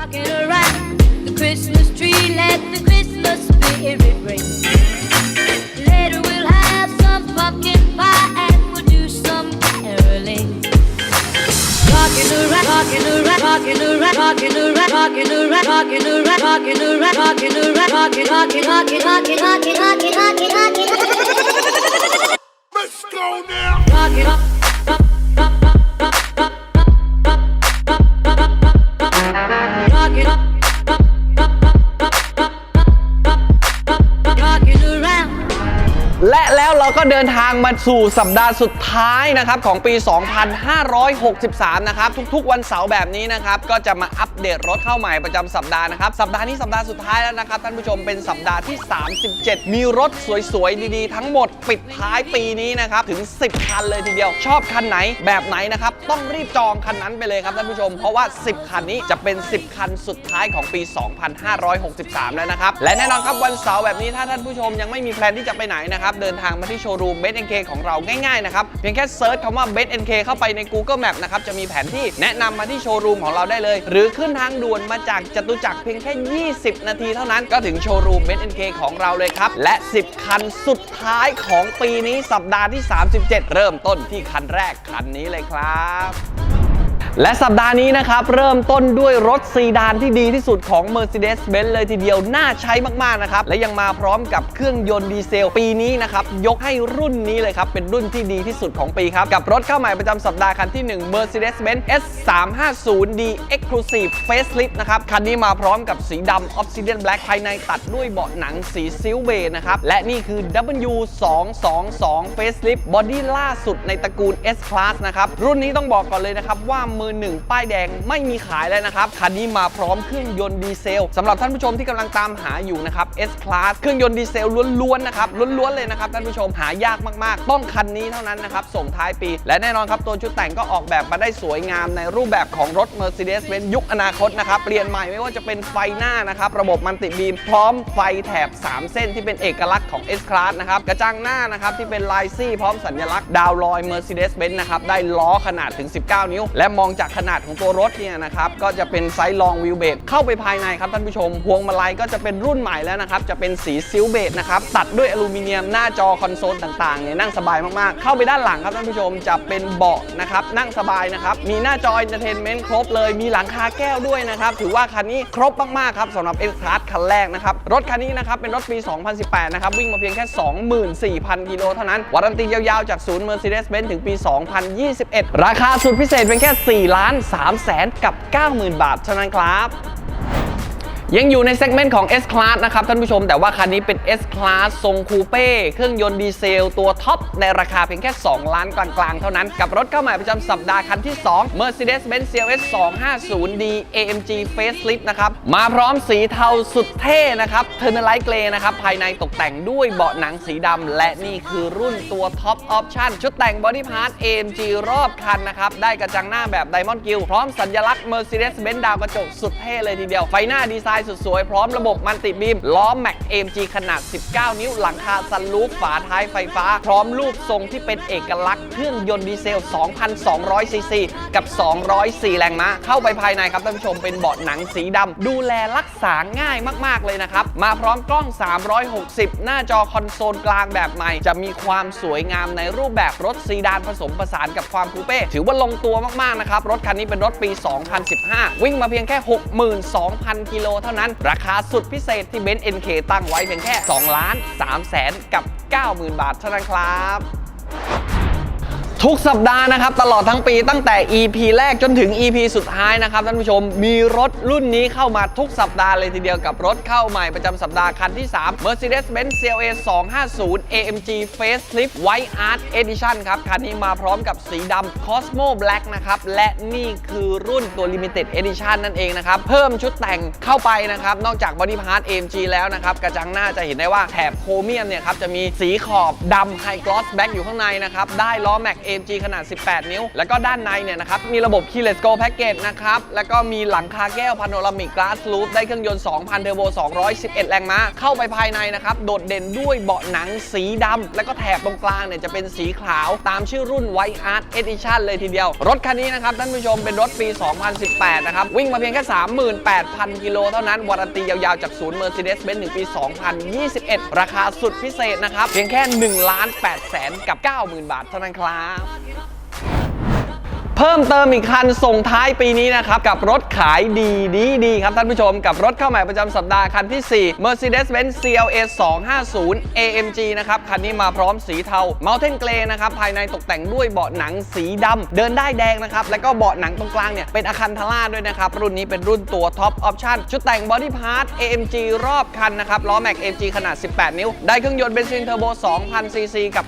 Rocking around the Christmas tree, let the Christmas spirit ring. Later we'll have some pumpkin pie and we'll do some caroling. Rocking around, rocking around, rocking around, rocking around, rocking around, rocking around, rocking around, rocking around, rocking, rocking, rocking, rocking, rocking, rocking, rocking, rocking. Let's go now. Rocking up. ดินทาง มาสู่สัปดาห์สุดท้ายนะครับของปี 2563 นะครับ ทุกๆ วันเสาร์แบบนี้นะครับ ก็จะมาอัปเดตรถเข้าใหม่ประจำสัปดาห์นะครับ สัปดาห์นี้สัปดาห์สุดท้ายแล้วนะครับ ท่านผู้ชมเป็นสัปดาห์ที่ 37 มีรถสวยๆ ดีๆ ทั้งหมดปิดท้ายปีนี้นะครับ ถึง 10 คันเลยทีเดียว ชอบคันไหนแบบไหนนะครับ ต้องรีบจองคันนั้นไปเลยครับท่านผู้ชม เพราะว่า 10 คันนี้จะเป็น 10 คันสุดท้ายของปี 2563 แล้วนะครับ และแน่นอนครับวันเสาร์แบบนี้ถ้าท่านผู้ชมยังไม่มีแพลนที่จะไปไหนนะครับเดินทางมาที่โชว์รูม b บ n k ของเราง่ายๆนะครับเพียงแค่เซิร์ชคำว่า b บ n k เข้าไปใน Google Map นะครับจะมีแผนที่แนะนำมาที่โชว์รูมของเราได้เลย หรือขึ้นทางด่วนมาจากจตุจักรเพียงแค่ 20 นาทีเท่านั้นก็ถึงโชว์รูม b บ n k ของเราเลยครับ และ 10 คันสุดท้ายของปีนี้สัปดาห์ที่ 37 เริ่มต้นที่คันแรกคันนี้เลยครับ และสัปดาห์นี้นะครับ เริ่มต้นด้วยรถซีดานที่ดีที่สุดของ Mercedes-Benz เลยทีเดียว น่าใช้มาก ๆ นะครับ และยังมาพร้อมกับเครื่องยนต์ดีเซลปีนี้นะครับ ยกให้รุ่นนี้เลยครับ เป็นรุ่นที่ดีที่สุดของปีครับ กับรถเข้าใหม่ประจำสัปดาห์คันที่ 1 Mercedes-Benz S350D Exclusive Facelift นะครับ คันนี้มาพร้อมกับสีดำ Obsidian Black ภายในตัดด้วยเบาะหนังสีซิลเวย์นะครับและนี่คือ W222 Facelift Body ล่าสุดในตระกูล S Class นะครับรุ่นนี้ต้องบอกก่อนเลยนะครับว่ามือหนึ่งป้ายแดงไม่มีขายแล้วนะครับ คันนี้มาพร้อมเครื่องยนต์ดีเซลสำหรับท่านผู้ชมที่กำลังตามหาอยู่นะครับ S Class เครื่องยนต์ดีเซลล้วนๆนะครับล้วนๆเลยนะครับท่านผู้ชมหายากมากๆ ต้องคันนี้เท่านั้นนะครับส่งท้ายปี และแน่นอนครับตัวชุดแต่งก็ออกแบบมาได้สวยงามในรูปแบบของรถ Mercedes-Benz ยุคอนาคตนะครับเปลี่ยนใหม่ไม่ว่าจะเป็นไฟหน้านะครับระบบมันติบีมพร้อมไฟแถบ 3 เส้นที่เป็นเอกลักษณ์ของ S Class นะครับกระจังหน้านะครับที่เป็นลายซี่พร้อมสัญลักษณ์ดาวลอย Mercedes-Benz นะครับได้ล้อขนาดถึง 19 นิ้ว และมองจากขนาดของตัวรถเนี่ยนะครับก็จะเป็นไซส์ลองวิวเบดเข้าไปภายในครับท่านผู้ชม พวงมาลัยก็จะเป็นรุ่นใหม่แล้วนะครับจะเป็นสีซิลเบดนะครับตัดด้วยอลูมิเนียมหน้าจอคอนโซลต่างๆเนี่ยนั่งสบายมากๆ เข้าไปด้านหลังครับท่านผู้ชมจะเป็นเบาะนะครับนั่งสบายนะครับมีหน้าจอ Entertainment ครบเลยมีหลังคาแก้วด้วยนะครับถือว่าคันนี้ครบมากๆครับสำหรับ S Class คันแรกนะครับรถคันนี้นะครับเป็นรถปี 2018 นะครับวิ่งมาเพียงแค่ 24,000กิโลเท่านั้นวารันตียาวๆจากศูนย์ Mercedes-Benz ถึงปี 2021 ราคาสุดพิเศษเป็นแค่4ล้าน3แสนกับ 90,000 บาทเท่านั้นครับ ยังอยู่ในเซกเมนต์ของ S Class นะครับท่านผู้ชมแต่ว่าคันนี้เป็น S Class ทรงคูเป้เครื่องยนต์ดีเซล ตัวท็อป ในราคาเพียงแค่ 2 ล้านกลางๆ เท่านั้น กับรถเข้าใหม่ประจำสัปดาห์คันที่ 2 Mercedes-Benz CLS 250D AMG Facelift นะครับ มาพร้อมสีเทาสุดเท่นะครับ t e r n a l i g h t Grey นะครับ ภายในตกแต่งด้วยเบาะหนังสีดำและนี่คือรุ่นตัวท็อปออปชั่นชุดแต่ง Body Part AMG รอบคันนะครับได้กระจังหน้าแบบ Diamond Grille พร้อมสัญลักษณ์ Mercedes-Benz ดาวกระจกสุดเท่เลยทีเดียวไฟหน้าดีไซน์สุดสวยพร้อมระบบมันติบีม ล้อแม็ก AMG ขนาด 19 นิ้ว หลังคาซันรูฟฝาท้ายไฟฟ้า พร้อมรูปทรงที่เป็นเอกลักษณ์เครื่องยนต์ดีเซล 2,200 ซีซี กับ 204 แรงม้า เข้าไปภายในครับท่านผู้ชมเป็นเบาะหนังสีดำ ดูแลรักษาง่ายมาก ๆ เลยนะครับ มาพร้อมกล้อง 360 หน้าจอคอนโซลกลางแบบใหม่ จะมีความสวยงามในรูปแบบรถซีดานผสมผสานกับความคูเป้ ถือว่าลงตัวมาก ๆ นะครับ รถคันนี้เป็นรถปี 2015 วิ่งมาเพียงแค่ 62,000 กิโลเท่านั้น ราคาสุดพิเศษที่เบนซ์ NK ตั้งไว้เพียงแค่ 2 ล้าน3แสนกับ 90,000 บาทเท่านั้นครับ ทุกสัปดาห์นะครับ ตลอดทั้งปีตั้งแต่ EP แรกจนถึง EP สุดท้ายนะครับท่านผู้ชมมีรถรุ่นนี้เข้ามาทุกสัปดาห์เลยทีเดียวกับรถเข้าใหม่ประจำสัปดาห์คันที่ 3 Mercedes-Benz CLA 250 AMG Facelift White Art Edition ครับ คันนี้มาพร้อมกับสีดำ Cosmo Black นะครับ และนี่คือรุ่นตัว Limited Edition นั่นเองนะครับ เพิ่มชุดแต่งเข้าไปนะครับ นอกจาก Body Part AMG แล้วนะครับ กระจังหน้าจะเห็นได้ว่าแถบโครเมียมเนี่ยครับจะมีสีขอบดำ High Gloss Black อยู่ข้างในนะครับได้ล้อแม็ก AMG ขนาด 18 นิ้ว แล้วก็ด้านในเนี่ยนะครับ มีระบบ Keyless Go Package นะครับ แล้วก็มีหลังคาแก้ว Panoramic Glass Roof ได้เครื่องยนต์ 2,000 เทอร์โบ 211 แรงม้า เข้าไปภายในนะครับ โดดเด่นด้วยเบาะหนังสีดำ แล้วก็แถบตรงกลางเนี่ยจะเป็นสีขาว ตามชื่อรุ่น White Art Edition เลยทีเดียว รถคันนี้นะครับท่านผู้ชมเป็นรถปี 2018 นะครับ วิ่งมาเพียงแค่ 38,000 กิโลเท่านั้น วารันตียาวๆจากศูนย์ Mercedes-Benz ถึงปี 2021 ราคาสุดพิเศษนะครับ เพียงแค่1ล้าน8แสนกับ 90,000 บาทเท่านั้นครับ 아, เพิ่มเติมอีกคันส่งท้ายปีนี้นะครับ กับรถขายดีดีดีครับท่านผู้ชมกับรถเข้าใหม่ประจำสัปดาห์คันที่ 4 Mercedes-Benz CLA 250 AMG นะครับ คันนี้มาพร้อมสีเทา Mountain Grey นะครับภายในตกแต่งด้วยเบาะหนังสีดำเดินได้แดงนะครับ แล้วก็เบาะหนังตรงกลางเนี่ยเป็นอคันทล่าด้วยนะครับ รุ่นนี้เป็นรุ่นตัวท็อปออปชั่นชุดแต่งบอดี้พาร์ท AMG รอบคันนะครับล้อแม็ก AMG ขนาด 18 นิ้ว ได้เครื่องยนต์เบนซินเทอร์โบ2,000ซีซีกับ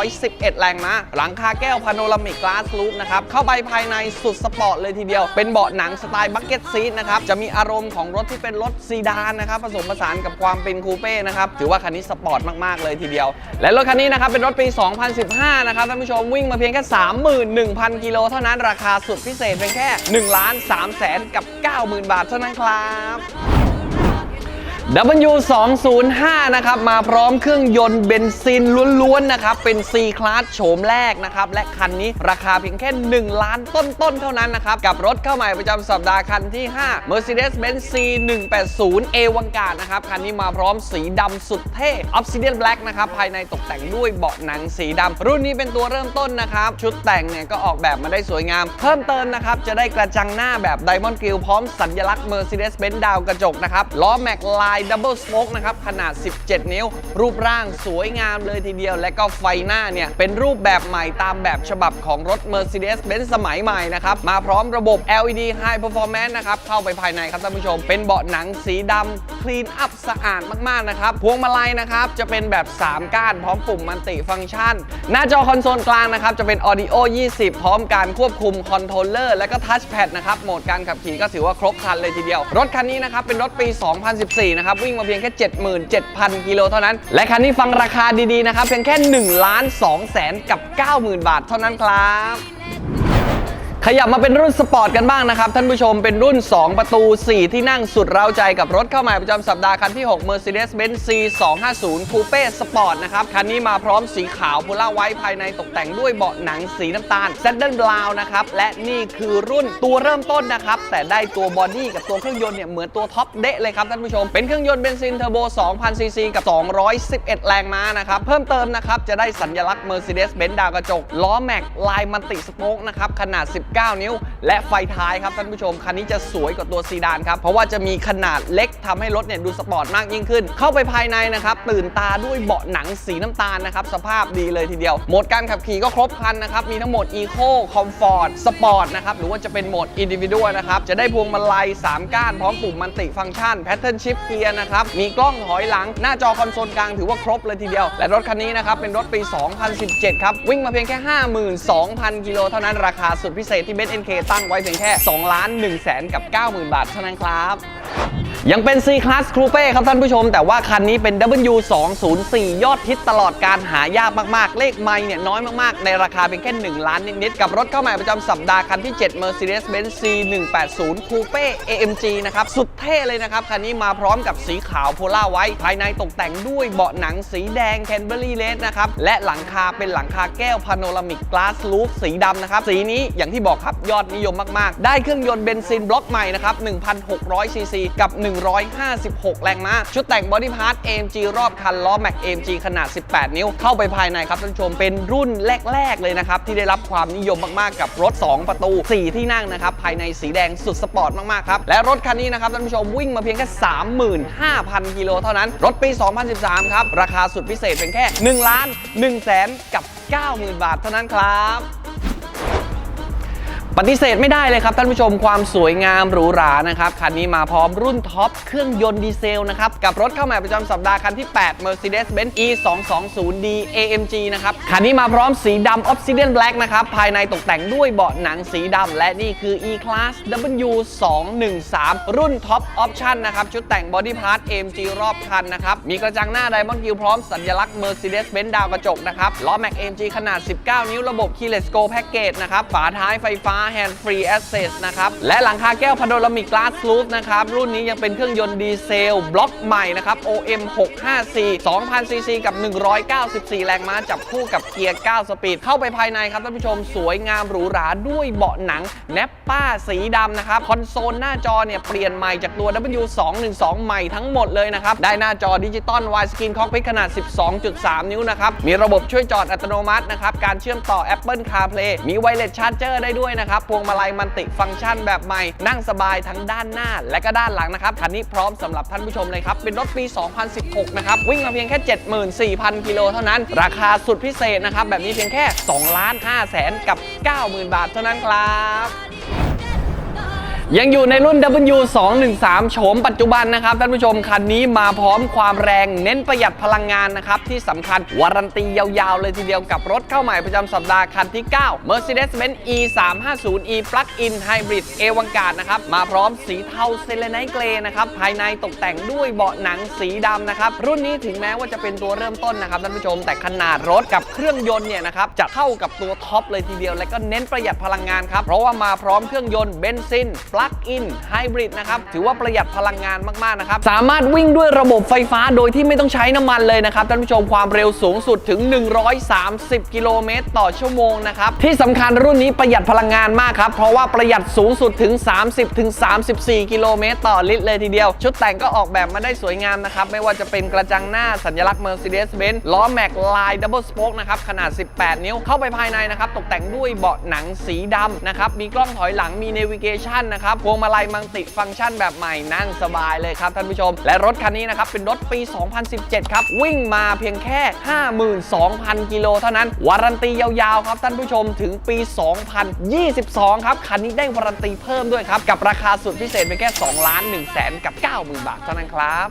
211 แรงม้าหลังคาแก้วพาโนรามิกกลาสลูปนะครับเข้าไปภายในสุดสปอร์ตเลยทีเดียว เป็นเบาะหนังสไตล์บักเก็ตซีทนะครับ จะมีอารมณ์ของรถที่เป็นรถซีดานนะครับ ผสมผสานกับความเป็นคูเป้นะครับ ถือว่าคันนี้สปอร์ตมาก ๆ เลยทีเดียว และรถคันนี้นะครับ เป็นรถปี 2015 นะครับท่านผู้ชมวิ่งมาเพียงแค่ 31,000 กิโลเท่านั้นราคาสุดพิเศษเพียงแค่1ล้าน3แสนกับ 90,000 บาทเท่านั้นครับ W205 นะครับมาพร้อมเครื่องยนต์เบนซินล้วนๆนะครับเป็น C Class โฉมแรกนะครับและคันนี้ราคาเพียงแค่ 1 ล้านต้นๆ เท่านั้นนะครับกับรถเข้าใหม่ประจำสัปดาห์คันที่ 5 Mercedes-Benz C180 A วังการนะครับคันนี้มาพร้อมสีดำสุดเท่ Obsidian Black นะครับภายในตกแต่งด้วยเบาะหนังสีดำรุ่นนี้เป็นตัวเริ่มต้นนะครับชุดแต่งเนี่ยก็ออกแบบมาได้สวยงาม เพิ่มเติมนะครับจะได้กระจังหน้าแบบ Diamond Grill พร้อมสัญลักษณ์ Mercedes-Benz ดาวกระจกนะครับล้อแม็กลายดับเบิลสโ k กนะครับ ขนาด 17 นิ้ว รูปร่างสวยงามเลยทีเดียว และก็ไฟหน้าเนี่ย เป็นรูปแบบใหม่ตามแบบฉบับของรถ Mercedes-Benz สมัยใหม่นะครับ มาพร้อมระบบ LED High Performance นะครับ เข้าไปภายในครับท่านผู้ชม เป็นเบาะหนังสีดำคลีนอัพสะอาดมาก ๆ นะครับ พวงมาลัยนะครับ จะเป็นแบบ 3 ก้านพร้อมปุ่มมันติฟังก์ชัน หน้าจอคอนโซลกลางนะครับจะเป็น Audio 20 พร้อมการควบคุมคอนโทรลเลอร์และก็ทัชแพดนะครับโหมดการขับขี่ก็ถือว่าครบครันเลยทีเดียว รถคันนี้นะครับเป็นรถปี 2014นะครับวิ่งมาเพียงแค่ 77,000 กิโลเท่านั้น และคันนี้ฟังราคาดีๆนะครับเพียงแค่1ล้าน2แสนกับ 90,000 บาทเท่านั้นครับ ขยับมาเป็นรุ่นสปอร์ตกันบ้างนะครับ ท่านผู้ชมเป็นรุ่น 2 ประตู 4 ที่นั่งสุดเร้าใจกับรถเข้าใหม่ประจำสัปดาห์คันที่ 6 Mercedes-Benz C250 Coupe Sport นะครับ คันนี้มาพร้อมสีขาวโพล่าไว้ภายในตกแต่งด้วยเบาะหนังสีน้ำตาล Saddle Brown นะครับ และนี่คือรุ่นตัวเริ่มต้นนะครับ แต่ได้ตัวบอดี้กับตัวเครื่องยนต์เนี่ยเหมือนตัวท็อปเดะเลยครับท่านผู้ชมเป็นเครื่องยนต์เบนซินเทอร์โบ2,000ซีซีกับ 211 แรงม้านะครับเพิ่มเติมนะครับจะได้สัญลักษณ์ Mercedes-Benz ดาวกระจกล้อแม็กลายมันติสโป๊กนะครับขนาด19นิ้ว และไฟท้ายครับท่านผู้ชม คันนี้จะสวยกว่าตัวซีดานครับ เพราะว่าจะมีขนาดเล็กทำให้รถเนี่ยดูสปอร์ตมากยิ่งขึ้น เข้าไปภายในนะครับตื่นตาด้วยเบาะหนังสีน้ำตาลนะครับสภาพดีเลยทีเดียวโหมดการขับขี่ก็ครบครันนะครับมีทั้งโหมด Eco Comfort Sport นะครับหรือว่าจะเป็นโหมด Individual นะครับจะได้พวงมาลัย 3 ก้านพร้อมปุ่มมันติฟังก์ชัน Pattern Shift Gear นะครับมีกล้องถอยหลัง หน้าจอคอนโซลกลางถือว่าครบเลยทีเดียว และรถคันนี้นะครับเป็นรถปี 2017 ครับวิ่งมาเพียงแค่ 52,000 กิโลเท่านั้นราคาสุดพิเศษที่เบนเอ็นเคตั้งไว้เพียงแค่2ล้าน1แสนกับ 90,000 บาทเท่านั้นครับ ยังเป็น C Class Coupe ครับท่านผู้ชม แต่ว่าคันนี้เป็น W204 ยอดฮิตตลอดการหายากมากๆ เลขไม่เนี่ยน้อยมากๆ ในราคาเพียงแค่ 1 ล้านนิดๆ กับรถเข้าใหม่ประจำสัปดาห์คันที่ 7 Mercedes-Benz C180 Coupe AMG นะครับ สุดเท่เลยนะครับ คันนี้มาพร้อมกับสีขาวโพล่าไว้ ภายในตกแต่งด้วยเบาะหนังสีแดงแคนเบอรี่เลสนะครับ และหลังคาเป็นหลังคาแก้วพาโนรามิกกลาสลูฟสีดำนะครับสีนี้อย่างที่บอกครับยอดนิยมมากๆ ได้เครื่องยนต์เบนซินบล็อกใหม่นะครับ1,600ซีซีกับ1 156 แรงม้า ชุดแต่งบอดี้พาร์ท AMG รอบคันล้อแม็ก AMG ขนาด 18 นิ้ว เข้าไปภายในครับท่านผู้ชมเป็นรุ่นแรก ๆ เลยนะครับ ที่ได้รับความนิยมมาก ๆ กับรถ 2 ประตู 4 ที่นั่งนะครับ ภายในสีแดงสุดสปอร์ตมาก ๆ ครับ และรถคันนี้นะครับท่านผู้ชมวิ่งมาเพียงแค่ 35,000 กิโลเท่านั้น รถปี 2013 ครับ ราคาสุดพิเศษเป็นแค่1ล้าน1แสนกับ 90,000 บาทเท่านั้นครับ ปฏิเสธไม่ได้เลยครับท่านผู้ชมความสวยงามหรูหรานะครับคันนี้มาพร้อมรุ่นท็อปเครื่องยนต์ดีเซลนะครับกับรถเข้าใหม่ประจำสัปดาห์คันที่ 8 Mercedes-Benz E 2 2 0 D AMG นะครับคันนี้มาพร้อมสีดำ Obsidian Black นะครับภายในตกแต่งด้วยเบาะหนังสีดำและนี่คือ E Class W 2 1 3 รุ่นท็อปออปชั่นนะครับชุดแต่งบอดี้พาร์ท AMG รอบคันนะครับมีกระจังหน้าไดมอนด์กิลพร้อมสัญลักษณ์ Mercedes-Benz ดาวกระจกนะครับล้อแม็ก AMG ขนาด 19 นิ้วระบบ Keyless Go Package นะครับฝาท้ายไฟฟ้า Hand Free Access นะครับ และหลังคาแก้วพาโนรามิก Glass Roof นะครับ รุ่นนี้ยังเป็นเครื่องยนต์ดีเซล บล็อกใหม่นะครับ OM 654 2,000ซีซีกับ 194 แรงม้าจับคู่กับเกียร์ 9 สปีด เข้าไปภายในครับท่านผู้ชมสวยงามหรูหราด้วยเบาะหนังแนปป้าสีดำนะครับ คอนโซลหน้าจอเนี่ยเปลี่ยนใหม่จากตัว W212 ใหม่ทั้งหมดเลยนะครับ ได้หน้าจอดิจิตอล Widescreen Cockpit ขนาด 12.3 นิ้วนะครับ มีระบบช่วยจอดอัตโนมัตินะครับ การเชื่อมต่อ Apple CarPlay มี Wireless Charger ได้ด้วยนะครับพวงมาลัยมันติฟังก์ชันแบบใหม่นั่งสบายทั้งด้านหน้า และก็ด้านหลังนะครับคันนี้พร้อมสำหรับท่านผู้ชมเลยครับเป็นรถปี 2016 นะครับวิ่งมาเพียงแค่ 74,000 กิโลเท่านั้น ราคาสุดพิเศษนะครับแบบนี้เพียงแค่2ล้าน5แสนกับ 90,000 บาทเท่านั้นครับ ยังอยู่ในรุ่น W213 โฉมปัจจุบันนะครับท่านผู้ชมคันนี้มาพร้อมความแรงเน้นประหยัดพลังงานนะครับ ที่สำคัญวารันตียาวๆ เลยทีเดียวกับรถเข้าใหม่ประจำสัปดาห์คันที่ 9 Mercedes-Benz E350e Plug-in Hybrid เอวังการนะครับ มาพร้อมสีเทาเซเลไนเกรนะครับภายในตกแต่งด้วยเบาะหนังสีดำนะครับ รุ่นนี้ถึงแม้ว่าจะเป็นตัวเริ่มต้นนะครับท่านผู้ชมแต่ขนาดรถกับเครื่องยนต์เนี่ยนะครับจะเข้ากับตัวท็อปเลยทีเดียว และก็เน้นประหยัดพลังงานครับเพราะว่ามาพร้อมเครื่องยนต์เบนซินลั๊กอินไฮบริดนะครับ ถือว่าประหยัดพลังงานมาก ๆ นะครับ สามารถวิ่งด้วยระบบไฟฟ้าโดยที่ไม่ต้องใช้น้ำมันเลยนะครับ ท่านผู้ชมความเร็วสูงสุดถึง 130 กิโลเมตรต่อชั่วโมงนะครับ ที่สำคัญรุ่นนี้ประหยัดพลังงานมากครับ เพราะว่าประหยัดสูงสุดถึง 30ถึง34 กิโลเมตรต่อลิตรเลยทีเดียว ชุดแต่งก็ออกแบบมาได้สวยงามนะครับ ไม่ว่าจะเป็นกระจังหน้าสัญลักษณ์ Mercedes-Benz ล้อแม็กลายดับเบิลสโป๊กนะครับขนาด 18 นิ้วเข้าไปภายในนะครับตกแต่งด้วยเบาะหนังสีดำนะครับมีกล้องถอยหลังมีเนวิเกชันนะครับพวงมาลัยมังติฟังก์ชันแบบใหม่นั่งสบายเลยครับท่านผู้ชม และรถคันนี้นะครับเป็นรถปี 2017 ครับ วิ่งมาเพียงแค่ 52,000 กิโลเท่านั้น วารันตียาวๆ ครับท่านผู้ชมถึงปี 2022 ครับ คันนี้ได้วารันตีเพิ่มด้วยครับ กับราคาสุดพิเศษเป็นแค่2ล้าน1แสนกับ 90,000 บาทเท่านั้นครับ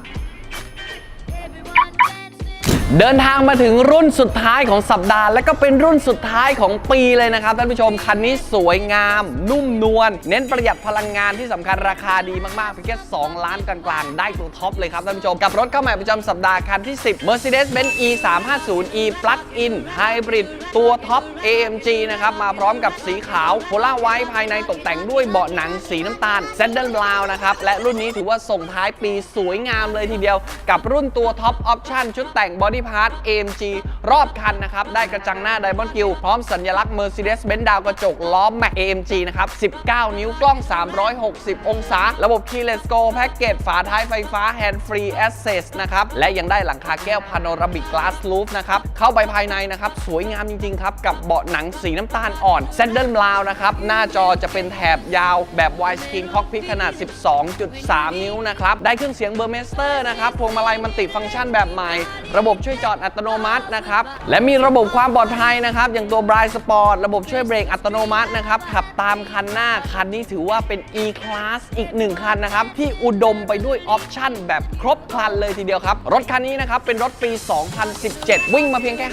เดินทางมาถึงรุ่นสุดท้ายของสัปดาห์ และก็เป็นรุ่นสุดท้ายของปีเลยนะครับท่านผู้ชมคันนี้สวยงาม นุ่มนวลเน้นประหยัดพลังงานที่สำคัญราคาดีมากๆเพียงแค่2ล้านกลางๆ ได้ตัวท็อปเลยครับท่านผู้ชม กับรถเข้าใหม่ประจำสัปดาห์คันที่ 10 Mercedes-Benz E 3 5 0 E Plug-in Hybrid ตัวท็อป AMG นะครับมาพร้อมกับสีขาวโพล่าไว้ภายในตกแต่งด้วยเบาะหนังสีน้ำตาล s a n d a l Brown นะครับและรุ่นนี้ถือว่าส่งท้ายปีสวยงามเลยทีเดียว กับรุ่นตัวท็อปออปชั่นชุดแต่งบอดี Body Part AMG รอบคันนะครับ ได้กระจังหน้า Diamond Grill พร้อมสัญลักษณ์ Mercedes-Benz ดาวกระจกล้อ Mac AMG นะครับ 19 นิ้วกล้อง 360 องศา ระบบ Keyless Go Package ฝาท้ายไฟฟ้า Hand Free Access นะครับ และยังได้หลังคาแก้ว Panoramic Glass Roof นะครับ เข้าไปภายในนะครับ สวยงามจริง ๆ ครับ กับเบาะหนังสีน้ำตาลอ่อน Saddle Brown นะครับ หน้าจอจะเป็นแถบยาวแบบ Widescreen Cockpit ขนาด 12.3 นิ้วนะครับ ได้เครื่องเสียง Burmester นะครับ พวงมาลัยมันติฟังก์ชันแบบใหม่ ระบบช่วยจอดอัตโนมัตินะครับ และมีระบบความปลอดภัยนะครับ อย่างตัว Bright Sport ระบบช่วยเบรกอัตโนมัตินะครับ ขับตามคันหน้า คันนี้ถือว่าเป็น E-Class อีกหนึ่งคันนะครับ ที่อุดมไปด้วยออปชั่นแบบครบครันเลยทีเดียวครับ รถคันนี้นะครับ เป็นรถปี 2017 วิ่งมาเพียงแค่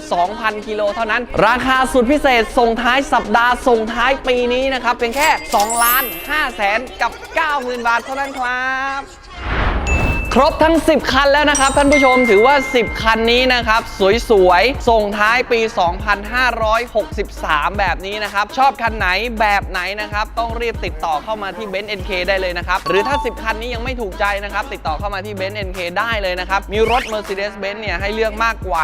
52,000 กิโลเท่านั้น ราคาสุดพิเศษส่งท้ายสัปดาห์ส่งท้ายปีนี้นะครับเพียงแค่2ล้าน5แสนกับ 90,000 บาทเท่านั้นครับ ครบทั้ง 10 คันแล้วนะครับ ท่านผู้ชมถือว่า 10 คันนี้นะครับ สวยๆ ส่งท้ายปี 2563 แบบนี้นะครับ ชอบคันไหนแบบไหนนะครับ ต้องรีบติดต่อเข้ามาที่ b e n z NK ได้เลยนะครับ หรือถ้า 10 คันนี้ยังไม่ถูกใจนะครับ ติดต่อเข้ามาที่ b e n z NK ได้เลยนะครับ มีรถ Mercedes-Benz เนี่ยให้เลือกมากกว่า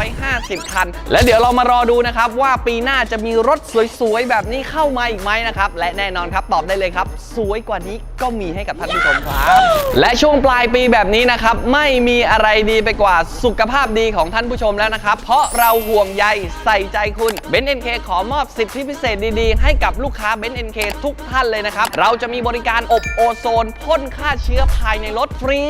150 คัน และเดี๋ยวเรามารอดูนะครับว่าปีหน้าจะมีรถสวยๆ แบบนี้เข้ามาอีกไหมนะครับและแน่นอนครับตอบได้เลยครับ สวยกว่านี้ก็มีให้กับท่านผู้ชมครับและช่วงปลายายปีแบบนี้นะครับ ไม่มีอะไรดีไปกว่าสุขภาพดีของท่านผู้ชมแล้วนะครับ เพราะเราห่วงใยใส่ใจคุณเบนเอ็นเคขอมอบสิทธิพิเศษดีๆ ให้กับลูกค้าเบนเอ็นเคทุกท่านเลยนะครับ เราจะมีบริการอบโอโซนพ่นฆ่าเชื้อภายในรถฟรี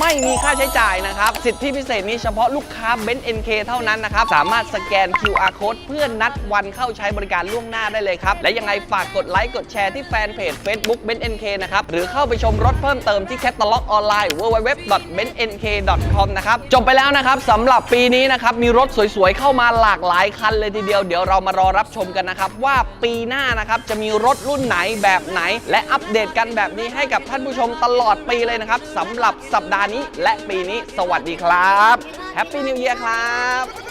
ไม่มีค่าใช้จ่ายนะครับ สิทธิพิเศษนี้เฉพาะลูกค้าเบนเอ็นเคเท่านั้นนะครับ สามารถสแกน QR code เพื่อนัดวันเข้าใช้บริการล่วงหน้าได้เลยครับ และยังไงฝากกดไลค์กดแชร์ที่แฟนเพจ Facebook b e n NK นะครับหรือเข้าไปชมรถเพิ่มเติมที่แคตตาล็อกออนไลน์ www.bennk.com นะครับจบไปแล้วนะครับสำหรับปีนี้นะครับมีรถสวยๆ เข้ามาหลากหลายคันเลยทีเดียวเดี๋ยวเรามารอรับชมกันนะครับ ว่าปีหน้านะครับจะมีรถรุ่นไหนแบบไหน และอัปเดตกันแบบนี้ให้กับท่านผู้ชมตลอดปีเลยนะครับสำหรับสัปดาห์นี้และปีนี้ สวัสดีครับ Happy New Year ครับ